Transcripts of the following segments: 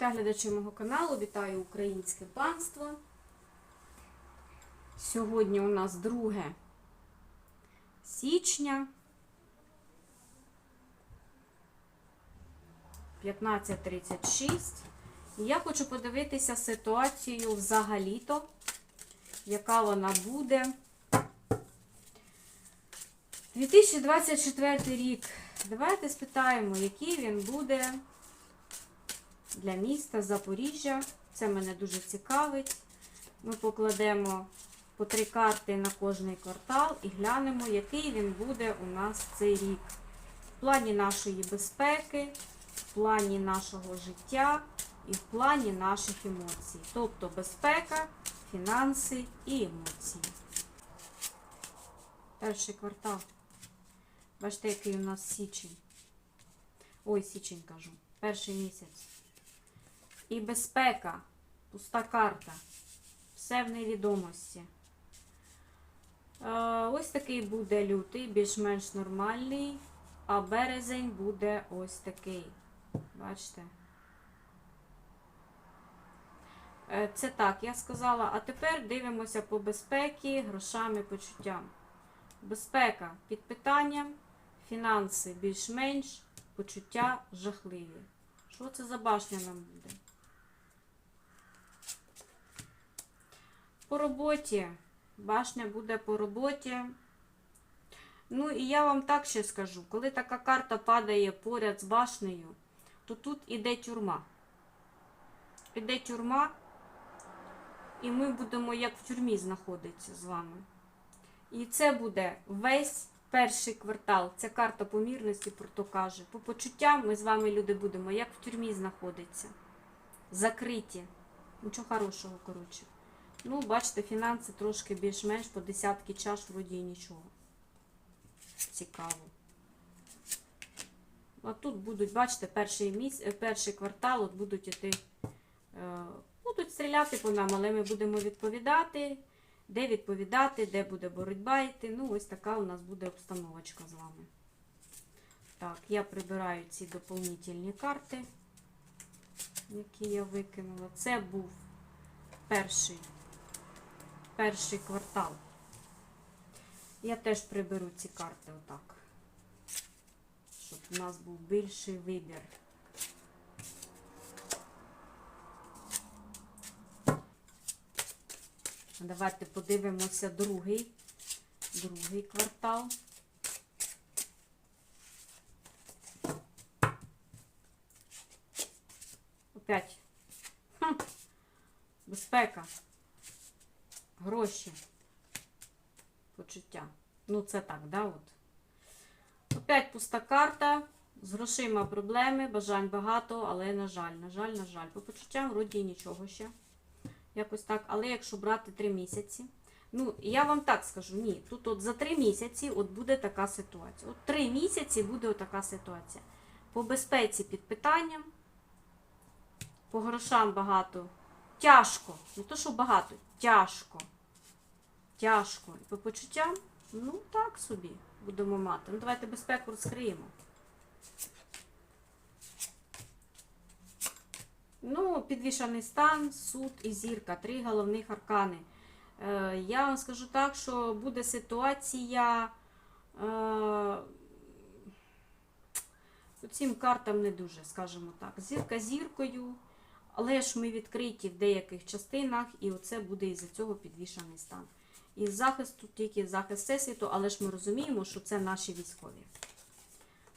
та глядачі мого каналу, вітаю українське панство. Сьогодні у нас 2 січня. 15.36. І я хочу подивитися ситуацію взагалі-то, яка вона буде. 2024 рік. Давайте спитаємо, який він буде для міста Запоріжжя. Це мене дуже цікавить. Ми покладемо по три карти на кожний квартал і глянемо, який він буде у нас цей рік. В плані нашої безпеки, в плані нашого життя і в плані наших емоцій. Тобто безпека, фінанси і емоції. Перший квартал. Бачите, який у нас січень. Ой, січень кажу. Перший місяць. І безпека. Пуста карта. Все в невідомості. Е, ось такий буде лютий, більш-менш нормальний. А березень буде ось такий. Бачите? Е, Це так, я сказала. А тепер дивимося по безпеці, грошам і почуттям. Безпека під питанням, фінанси більш-менш, почуття жахливі. Що це за башня нам буде? По роботі. Башня буде по роботі. Ну і я вам так ще скажу, коли така карта падає поряд з башнею, то тут іде тюрма. Іде тюрма, і ми будемо як в тюрмі знаходитися з вами. І це буде весь перший квартал. Ця карта помірності про то каже. По почуттям ми з вами, люди, будемо як в тюрмі знаходитися. Закриті. Нічого хорошого, коротше. Ну, бачите, фінанси трошки більш-менш по десятки чаш, вроді нічого. Цікаво. А тут будуть, бачите, перший міс... е, перший квартал от будуть іти, е, будуть стріляти по нам, але ми будемо відповідати. Де відповідати, де буде боротьба йти. Ну, ось така у нас буде обстановочка з вами. Так, я прибираю ці доповнительні карти, які я викинула. Це був перший, перший квартал. Я теж приберу ці карти отак. Щоб у нас був більший вибір. Давайте подивимося другий, другий квартал. Опять. Хм. Безпека. Гроші. Почуття. Ну, це так, да, от. Опять пуста карта. З грошима проблеми, бажань багато, але, на жаль, на жаль, на жаль. По почуттям вроді нічого ще. Якось так. Але якщо брати 3 місяці. Ну, я вам так скажу, ні. Тут от за 3 місяці от буде така ситуація. От 3 місяці буде отака ситуація. По безпеці під питанням. По грошам багато. Тяжко. Не то, що багато, тяжко. Тяжко. І по почуттям, ну так собі будемо мати. Ну, давайте безпеку розкриємо. Ну, підвішаний стан, суд і зірка. Три головних аркани. Е, я вам скажу так, що буде ситуація. Е, цим картам не дуже, скажімо так. Зірка зіркою, але ж ми відкриті в деяких частинах, і оце буде із-за цього підвішаний стан. І захист тут тільки захист всесвіту, але ж ми розуміємо, що це наші військові.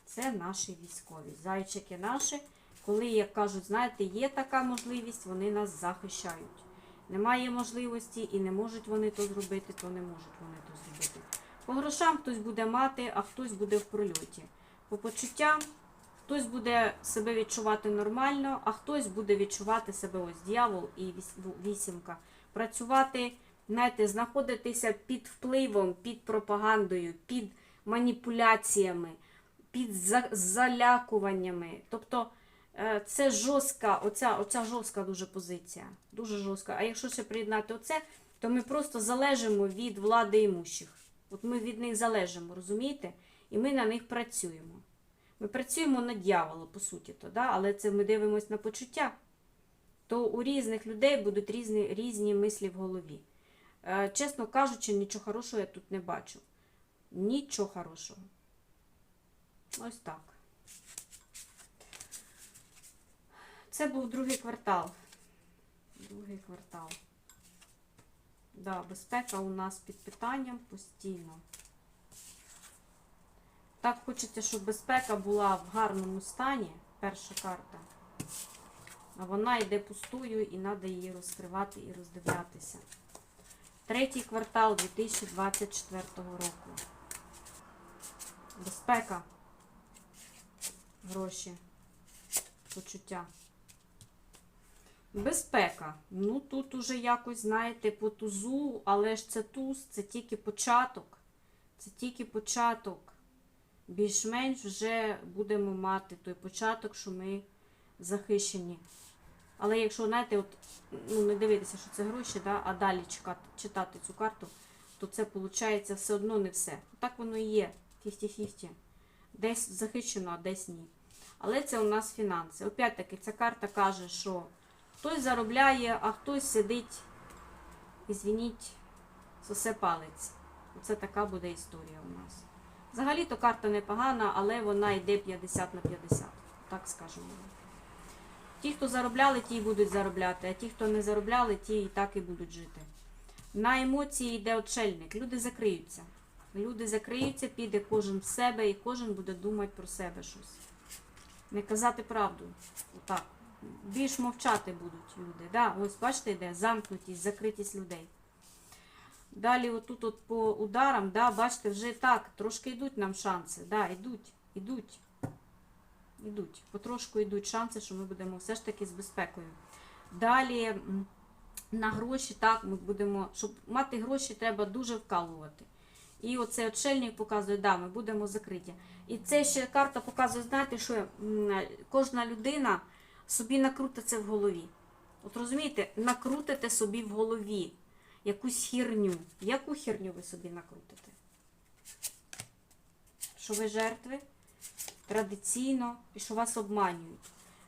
Це наші військові. Зайчики наші, коли, як кажуть, знаєте, є така можливість, вони нас захищають. Немає можливості і не можуть вони то зробити, то не можуть вони то зробити. По грошам хтось буде мати, а хтось буде в прольоті. По почуттям хтось буде себе відчувати нормально, а хтось буде відчувати себе ось дьявол і віс- вісімка. Працювати, знаєте, знаходитися під впливом, під пропагандою, під маніпуляціями, під залякуваннями. Тобто е, це жорстка, оця, оця жорстка дуже позиція. Дуже жорстка. А якщо ще приєднати оце, то ми просто залежимо від влади імущих. От ми від них залежимо, розумієте? І ми на них працюємо. Ми працюємо на дьявола, по суті, то, да? але це ми дивимося на почуття. то у різних людей будуть різні, різні мислі в голові. Е, чесно кажучи, нічого хорошого я тут не бачу. Нічого хорошого. Ось так. Це був другий квартал. Другий квартал. Да, безпека у нас під питанням постійно. Так хочеться, щоб безпека була в гарному стані. Перша карта. А вона йде пустою і треба її розкривати і роздивлятися. Третій квартал 2024 року. Безпека. Гроші. Почуття. Безпека. Ну тут уже якось, знаєте, по тузу, але ж це туз, це тільки початок. Це тільки початок. Більш-менш вже будемо мати той початок, що ми захищені. Але якщо, знаєте, от, ну, не дивитися, що це гроші, да, а далі чекати, читати цю карту, то це виходить все одно не все. Так воно і є. 50-50. Десь захищено, а десь ні. Але це у нас фінанси. Опять-таки, ця карта каже, що хтось заробляє, а хтось сидить, ізвініть, сосе палець. Оце така буде історія у нас. Взагалі-то карта непогана, але вона йде 50 на 50, так скажемо. Ті, хто заробляли, ті й будуть заробляти, а ті, хто не заробляли, ті і так і будуть жити. На емоції йде отшельник. Люди закриються. Люди закриються, піде кожен в себе і кожен буде думати про себе щось. Не казати правду. Отак. Більш мовчати будуть люди. Да, ось бачите, йде замкнутість, закритість людей. Далі, отут от по ударам, да, бачите, вже так, трошки йдуть нам шанси. Да, йдуть, йдуть. Йдуть. Потрошку йдуть шанси, що ми будемо все ж таки з безпекою. Далі на гроші, так, ми будемо, щоб мати гроші, треба дуже вкалувати. І оцей отшельник показує, да, ми будемо закриті. І це ще карта показує, знаєте, що кожна людина собі накрутить це в голові. От розумієте, накрутите собі в голові якусь херню. Яку херню ви собі накрутите? Що ви жертви? Традиційно, і що вас обманюють.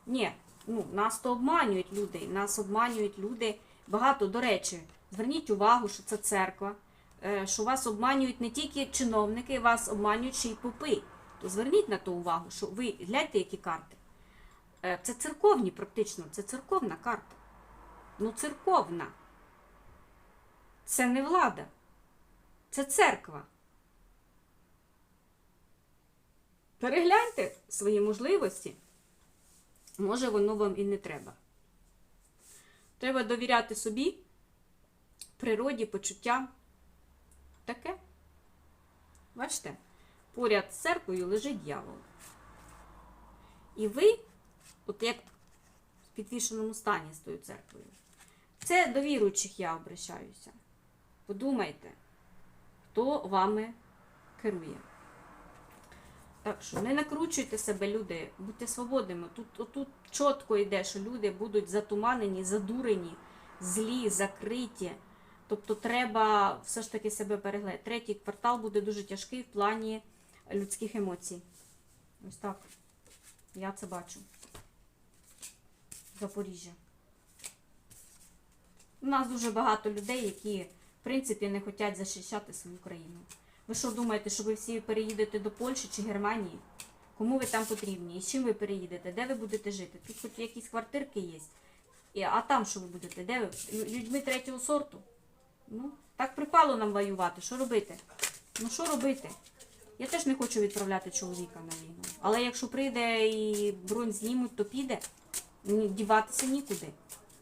Ні, ну, нас то обманюють люди. Нас обманюють люди. Багато, до речі, зверніть увагу, що це церква, е, що вас обманюють не тільки чиновники, вас обманюють ще й попи. То зверніть на то увагу, що ви гляньте, які карти. Е, Це церковні, практично, це церковна карта. Ну, церковна. Це не влада, це церква. Перегляньте свої можливості. Може, воно вам і не треба. Треба довіряти собі, природі, почуттям. Таке. Бачите, поряд з церквою лежить дьявол. І ви, от як в підвішеному стані з тою церквою, це до віруючих я обращаюся. Подумайте, хто вами керує. Так що не накручуйте себе, люди, будьте свободними. Тут, отут чітко йде, що люди будуть затуманені, задурені, злі, закриті. Тобто треба все ж таки себе переглядати. Третій квартал буде дуже тяжкий в плані людських емоцій. Ось так. Я це бачу. Запоріжжя. У нас дуже багато людей, які, принципі, не хочуть захищати свою країну. Ви що думаєте, що ви всі переїдете до Польщі чи Германії? Кому ви там потрібні? І з чим ви переїдете? Де ви будете жити? Тут хоч якісь квартирки є. А там що ви будете? Де ви? Людьми третього сорту? Ну, так припало нам воювати. Що робити? Ну що робити? Я теж не хочу відправляти чоловіка на війну. Але якщо прийде і бронь знімуть, то піде. Діватися нікуди.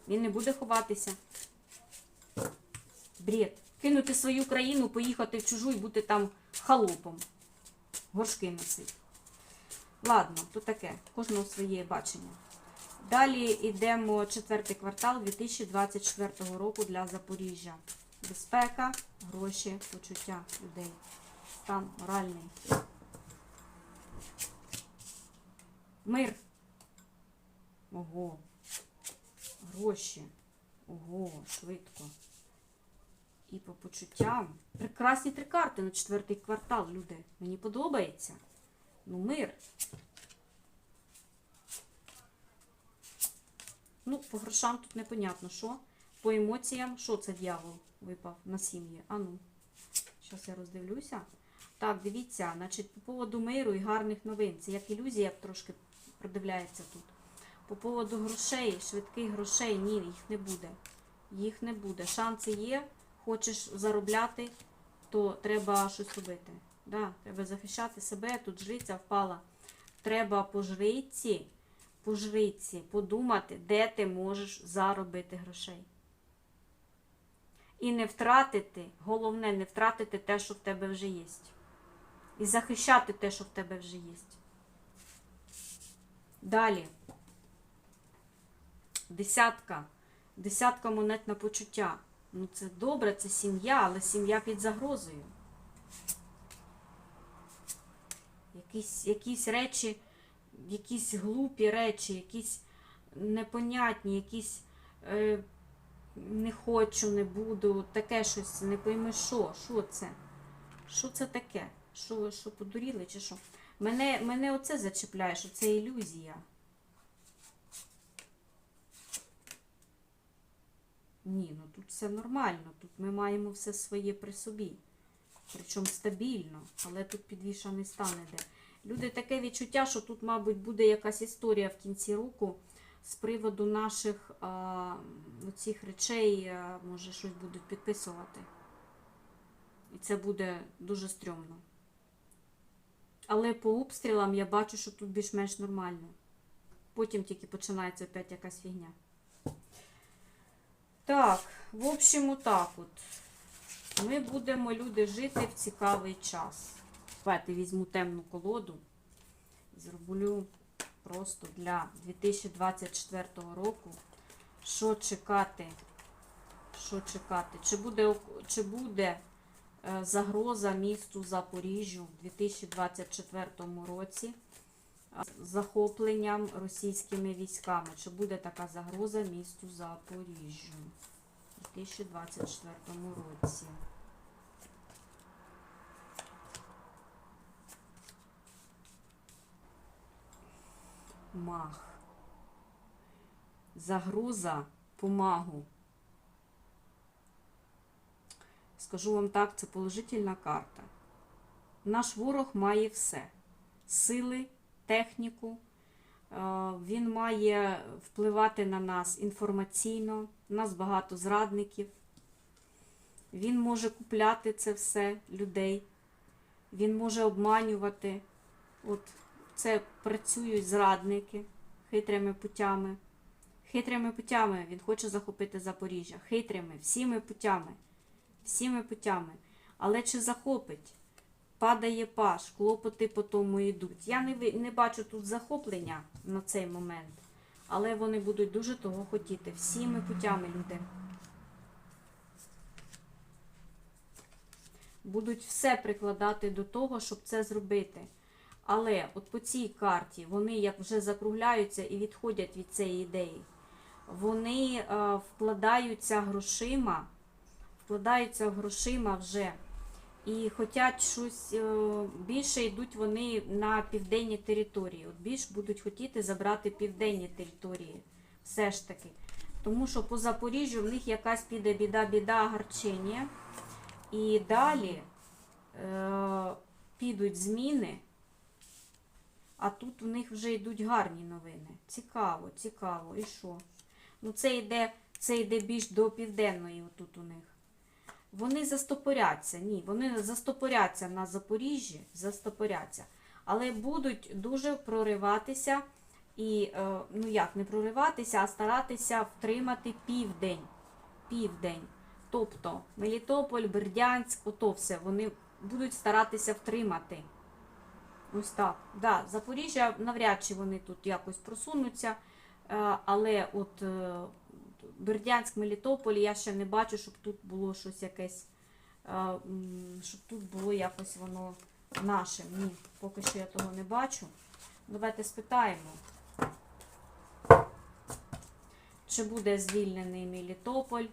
Він не буде ховатися. Бред. Кинути свою країну, поїхати в чужу і бути там халопом. Горшки носить. Ладно, то таке. Кожного своє бачення. Далі йдемо четвертий квартал 2024 року для Запоріжжя. Безпека, гроші, почуття людей. Стан моральний. Мир. Ого. Гроші. Ого, швидко. І по почуттям. Прекрасні три карти на четвертий квартал, люди. Мені подобається. Ну, мир. Ну, по грошам тут непонятно, що. По емоціям, що це дьявол випав на сім'ї? А ну, зараз я роздивлюся. Так, дивіться, значить, по поводу миру і гарних новин. Це як ілюзія трошки продивляється тут. По поводу грошей, швидких грошей, ні, їх не буде. Їх не буде. Шанси є, хочеш заробляти, то треба щось робити. Да, треба захищати себе, тут жриця впала. Треба по жриці, по жриці подумати, де ти можеш заробити грошей. І не втратити, головне, не втратити те, що в тебе вже є. І захищати те, що в тебе вже є. Далі. Десятка. Десятка монет на почуття. Ну, це добре, це сім'я, але сім'я під загрозою. Якісь, якісь речі, якісь глупі речі, якісь непонятні, якісь е, не хочу, не буду, таке щось, не пойми що, що це? Що це таке? Що що подуріли чи що? Мене, мене оце зачіпляє, що це ілюзія. Ні, ну тут все нормально. Тут ми маємо все своє при собі. Причому стабільно, але тут підвішаний стан іде. Люди таке відчуття, що тут, мабуть, буде якась історія в кінці року з приводу наших а, цих речей, а, може, щось будуть підписувати. І це буде дуже стрьомно. Але по обстрілам я бачу, що тут більш-менш нормально. Потім тільки починається опять якась фігня. Так, в общем, отак от. Ми будемо, люди, жити в цікавий час. Давайте візьму темну колоду. Зроблю просто для 2024 року. Що чекати? Що чекати? Чи буде, чи буде е, загроза місту Запоріжжю в 2024 році захопленням російськими військами? Чи буде така загроза місту Запоріжжю у 2024 році? Мах. Загроза помагу. Скажу вам так, це положительна карта. Наш ворог має все: сили, техніку. Е, Він має впливати на нас інформаційно. У нас багато зрадників. Він може купляти це все людей. Він може обманювати. От це працюють зрадники хитрими путями. Хитрими путями він хоче захопити Запоріжжя. Хитрими, всіми путями. Всіми путями. Але чи захопить? Падає паш, клопоти по тому йдуть. Я не, не бачу тут захоплення на цей момент, але вони будуть дуже того хотіти. Всіми путями люди. Будуть все прикладати до того, щоб це зробити. Але от по цій карті вони як вже закругляються і відходять від цієї ідеї. Вони е, вкладаються грошима, вкладаються грошима вже і хочуть щось е, більше йдуть вони на південні території. От більш будуть хотіти забрати південні території. Все ж таки. Тому що по Запоріжжю в них якась піде біда-біда гарчення. І далі е, підуть зміни. А тут у них вже йдуть гарні новини. Цікаво, цікаво. І що? Ну, це йде, це йде більш до південної отут у них. Вони застопоряться. Ні, вони застопоряться на Запоріжжі, застопоряться. Але будуть дуже прориватися і, е, ну як, не прориватися, а старатися втримати південь. Південь. Тобто Мелітополь, Бердянськ, ото все. Вони будуть старатися втримати. Ось так. Да, Запоріжжя навряд чи вони тут якось просунуться. Е, Але от е, Бердянськ, Мелітополь, я ще не бачу, щоб тут було щось якесь, е, щоб тут було якось воно наше. Ні, поки що я того не бачу. Давайте спитаємо. Чи буде звільнений Мелітополь?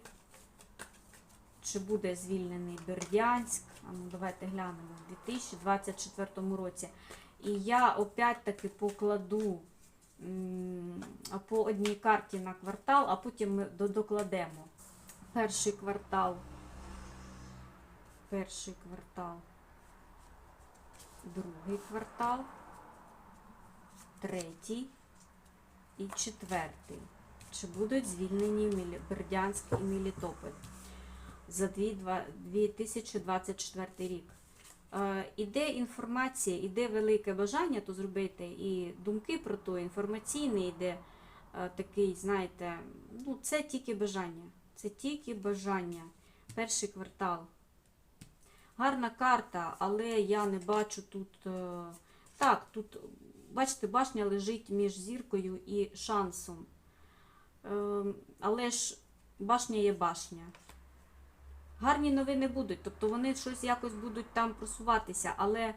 Чи буде звільнений Бердянськ? Ну, давайте глянемо в 2024 році. І я опять-таки покладу по одній карті на квартал, а потім ми докладемо. Перший квартал. Перший квартал. Другий квартал. Третій і четвертий. Чи будуть звільнені Бердянськ і Мелітополь за 2024 рік? Е, Іде інформація, іде велике бажання то зробити, і думки про то, інформаційний іде е, такий, знаєте, ну це тільки бажання. Це тільки бажання. Перший квартал. Гарна карта, але я не бачу тут. е, Так, тут, бачите, башня лежить між зіркою і шансом. Ем, Але ж башня є башня. Гарні новини будуть, тобто вони щось якось будуть там просуватися, але,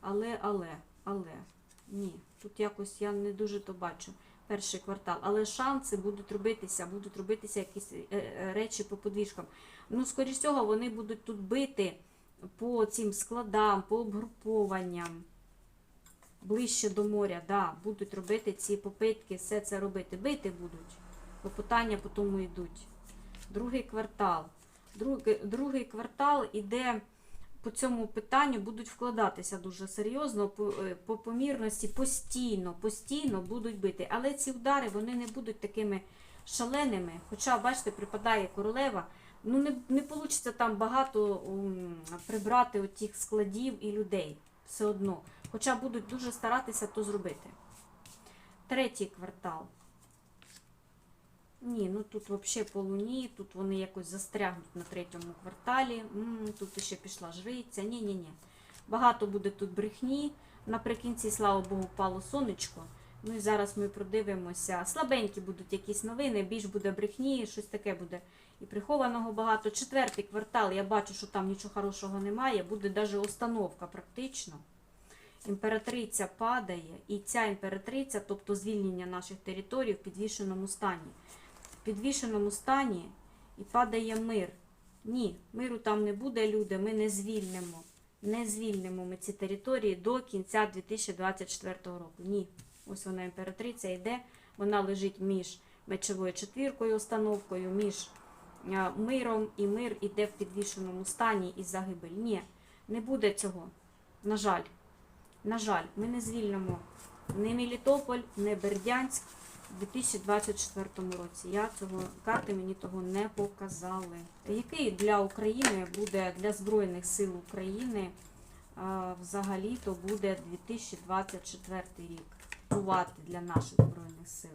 але, але, але, ні, тут якось я не дуже то бачу. Перший квартал, але шанси будуть робитися, будуть робитися якісь е, е, речі по подвіжкам. Ну, скоріш всього, вони будуть тут бити по цим складам, по обгрупованням ближче до моря, да, будуть робити ці попитки, все це робити. Бити будуть. Попитання по тому йдуть. Другий квартал. Другий, другий квартал іде по цьому питанню, будуть вкладатися дуже серйозно, по, е, по помірності, постійно, постійно будуть бити. Але ці удари вони не будуть такими шаленими. Хоча, бачите, припадає королева. Ну, не, не вийде там багато м, прибрати отих складів і людей. Все одно. Хоча будуть дуже старатися то зробити. Третій квартал. Ні, ну тут взагалі по луні, тут вони якось застрягнуть на третьому кварталі. М, тут ще пішла жриця. Ні, ні, ні. Багато буде тут брехні. Наприкінці, слава Богу, впало сонечко. Ну і зараз ми продивимося. Слабенькі будуть якісь новини, більш буде брехні, щось таке буде. І прихованого багато. Четвертий квартал, я бачу, що там нічого хорошого немає. Буде навіть остановка практично. Імператриця падає, і ця імператриця, тобто звільнення наших територій в підвішеному стані. Підвішеному стані і падає мир. Ні, миру там не буде, люди, ми не звільнимо. Не звільнимо ми ці території до кінця 2024 року. Ні. Ось вона імператриця йде, вона лежить між мечовою четвіркою, установкою, між миром, і мир іде в підвішеному стані і загибель. Ні, не буде цього. На жаль. На жаль, ми не звільнимо не Мелітополь, не Бердянськ у 2024 році. Я цього карти мені того не показали. Який для України буде для Збройних сил України взагалі то буде 2024 рік. Бувати для наших збройних сил.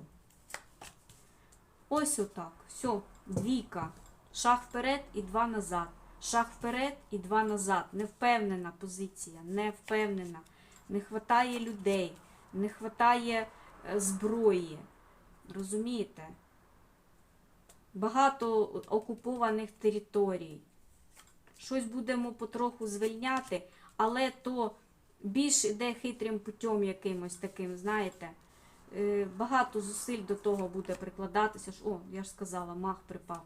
Ось отак. Все, двійка. Шаг вперед і два назад. Шаг вперед і два назад. Невпевнена позиція, не впевнена. Не вистачає людей, не вистачає е, зброї. Розумієте? Багато окупованих територій. Щось будемо потроху звільняти, але то більш іде хитрим путем якимось таким, знаєте. Е, Багато зусиль до того буде прикладатися. О, я ж сказала, мах припав.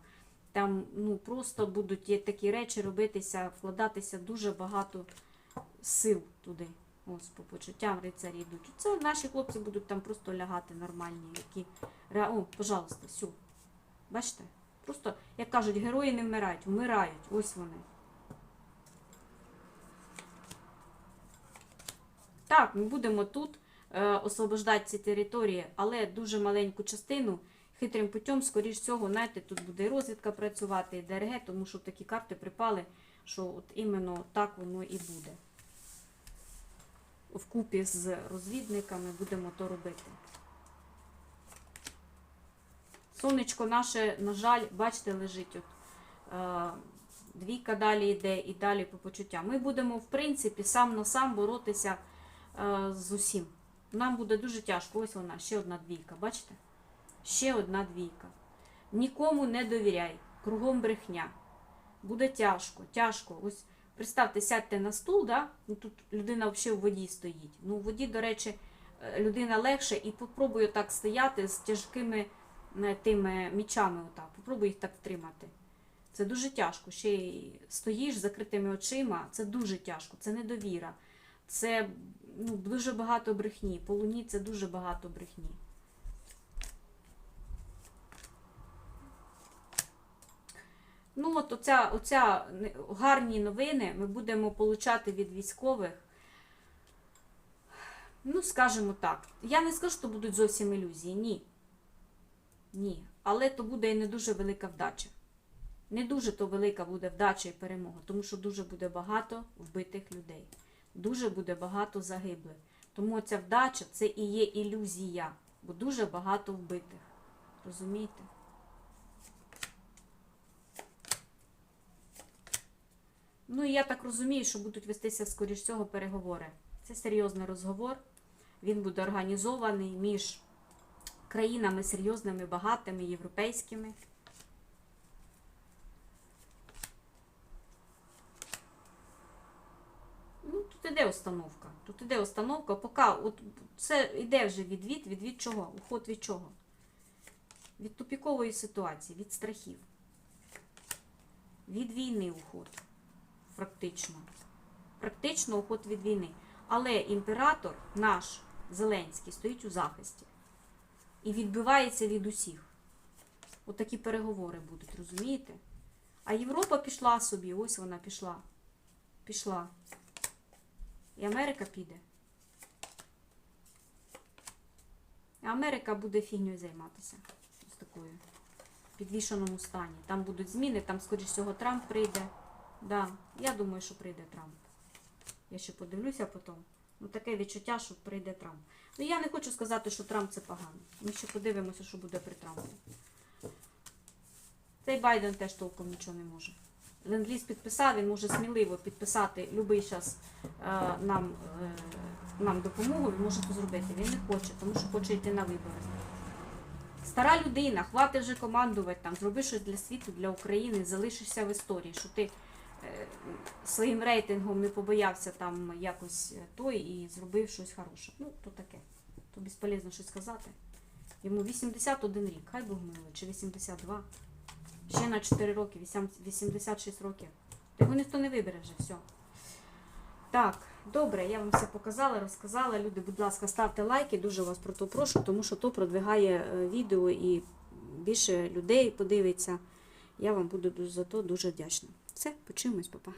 Там ну, просто будуть такі речі робитися, вкладатися дуже багато сил туди. Ось по почуттям рицарі йдуть. Це наші хлопці будуть там просто лягати нормальні, які. О, пожалуйста, все. Бачите? Просто, як кажуть, герої не вмирають, вмирають. Ось вони. Так, ми будемо тут е, освобождати ці території, але дуже маленьку частину хитрим путем, скоріш всього, знаєте, тут буде і розвідка працювати, і ДРГ, тому що такі карти припали, що от іменно так воно і буде. Вкупі з розвідниками будемо то робити. Сонечко наше, на жаль, бачите, лежить от. Е, двійка далі йде і далі по почуттям. Ми будемо, в принципі, сам на сам боротися е, з усім. Нам буде дуже тяжко. Ось вона, ще одна двійка, бачите? Ще одна двійка. Нікому не довіряй, кругом брехня. Буде тяжко, тяжко. Ось представте, сядьте на стул, да? ну, тут людина взагалі в воді стоїть. Ну, в воді, до речі, е, людина легше і попробую так стояти з тяжкими е, тими мічами. Отак. Попробуй їх так втримати. Це дуже тяжко. Ще й стоїш з закритими очима. Це дуже тяжко, це недовіра. Це ну, дуже багато брехні. По луні це дуже багато брехні. Ну, от оця, оця гарні новини ми будемо получати від військових. Ну, скажімо так. Я не скажу, що будуть зовсім ілюзії. Ні. Ні. Але то буде і не дуже велика вдача. Не дуже то велика буде вдача і перемога, тому що дуже буде багато вбитих людей. Дуже буде багато загиблих. Тому ця вдача це і є ілюзія, бо дуже багато вбитих. Розумієте? Ну і я так розумію, що будуть вестися, скоріш всього, переговори. Це серйозний розговор. Він буде організований між країнами серйозними, багатими, європейськими. Ну, тут іде установка. Тут іде установка, поки от це йде вже відвід, відвід чого? Уход від чого? Від тупікової ситуації, від страхів. Від війни уход. Практично. Практично уход від війни. Але імператор наш Зеленський стоїть у захисті і відбивається від усіх. Отакі переговори будуть, розумієте? А Європа пішла собі, ось вона пішла. Пішла. І Америка піде. Америка буде фігньою займатися. Ось такою. В підвішеному стані. Там будуть зміни, там, скоріш всього, Трамп прийде. Да, я думаю, що прийде Трамп. Я ще подивлюся потім. Ну, таке відчуття, що прийде Трамп. Ну, я не хочу сказати, що Трамп це погано. Ми ще подивимося, що буде при Трампі. Цей Байден теж толком нічого не може. Ленд-ліз підписав, він може сміливо підписати будь-який час е, нам, е, нам допомогу, він може це зробити. Він не хоче, тому що хоче йти на вибори. Стара людина, хватить вже командувати там, зроби щось для світу, для України, залишишся в історії, що ти своїм рейтингом не побоявся там якось е, той і зробив щось хороше. Ну, то таке. То безполезно щось сказати. Йому 81 рік, хай Бог милує, чи 82. Ще на 4 роки, 86 років. Його ніхто не вибере вже, все. Так, добре, я вам все показала, розказала. Люди, будь ласка, ставте лайки, дуже вас про то прошу, тому що то продвигає е, відео і більше людей подивиться. Я вам буду за то дуже вдячна. Все, почуємось, папа.